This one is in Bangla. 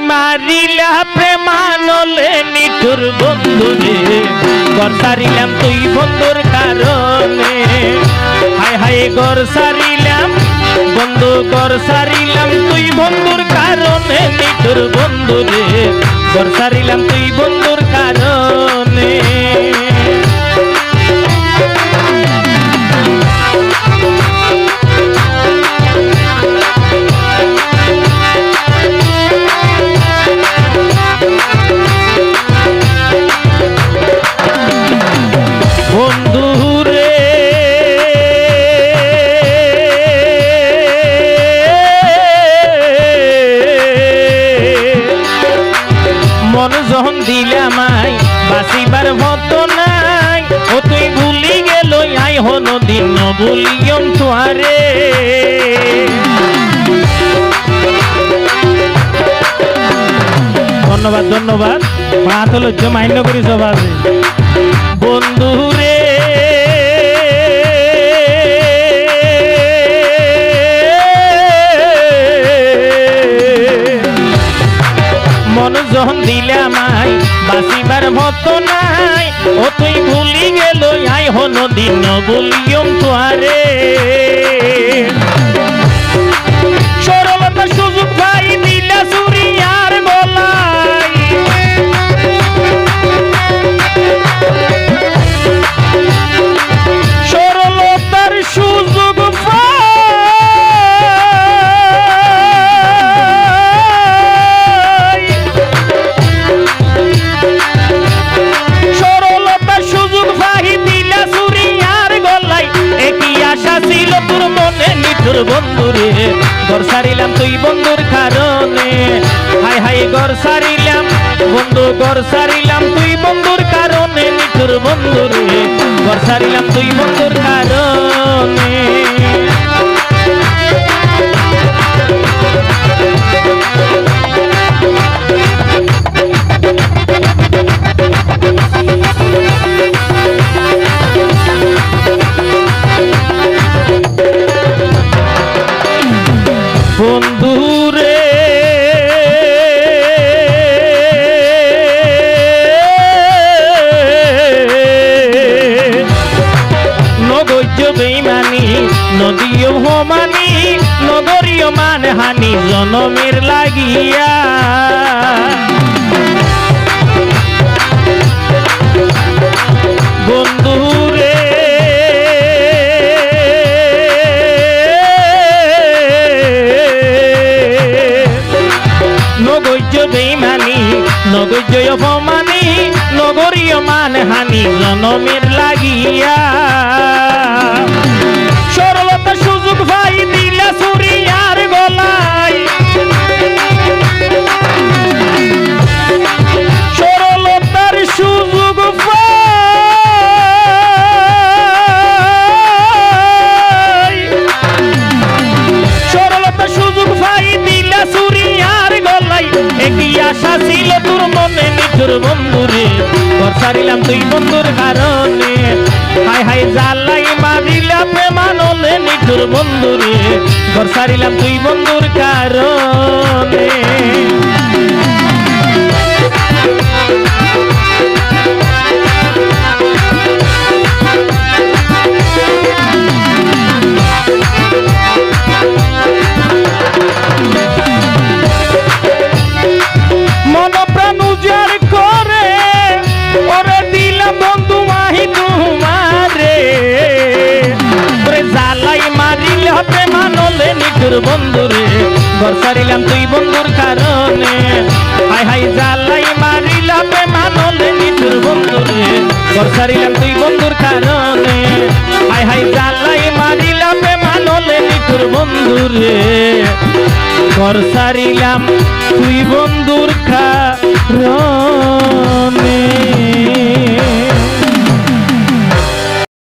মারিলা প্রেমানলে নিঠুর বন্ধুরে। গর সারিলাম তুই বন্ধুর কারণে। হায় হায় ঘর সারিলাম, বন্ধু ঘর সারিলাম তুই বন্ধুর কারণে নিঠুর বন্ধুরে। গর সারিলাম তুই বন্ধুর কারণে। মন যখন দিলামাই বাঁচিবার মতো নাই। ও তুই ভুলি গেল আই হন দিন ভুলিয়ম তোয়ারে ধন্যবাদ ধন্যবাদ। লজ্জ মান্য করি সবাই যখন দিলাম আই বাঁচিবার মতো নাই। ও তুই ভুলি গেল আই হন দিন, বলিয়ম তোয়ারে বন্ধুরে, ঘর সারিলাম তুই বন্ধুর কারণে। হাই হাই, ঘর সারিলাম, বন্ধু, ঘর সারিলাম তুই বন্ধুর কারণে মিঠুর বন্ধুরে। ঘর সারিলাম তুই বন্ধুর কারণে। নগৈর্য বেইমানি নদীয় হমানি নগরীয় মান হানি, জনমের লাগিয়া। বন্ধুরে নগৈর্য বেইমানি নগৈর্য অপমানি নগরীয় মান হানি, জনমের লাগিয়া। নিঠুর বন্ধুরে, ঘর সারিলাম তুই বন্ধুর কারণে। হাই হাই জালাই মারিলা প্রেমানলে নিঠুর বন্ধুরে, ঘর সারিলাম তুই বন্ধুর কারণে। মন প্রাণ উজাড় করে, ওরে দিলাম বন্ধু মাহি তোমারে ওরে জালাই মারিল হতে মানলে নিঠুর বন্ধুরে ঘর সারিলাম তুই বন্ধুর কারণে। হাই হাই জালাই মারিল হতে মানলে নিঠুর বন্ধুরে ঘর সারিলাম তুই বন্ধুর কারণে। হাই হাই জালাই মারিল তোর বন্ধুর রে ঘর সারিলাম তুই বন্ধুর খা রে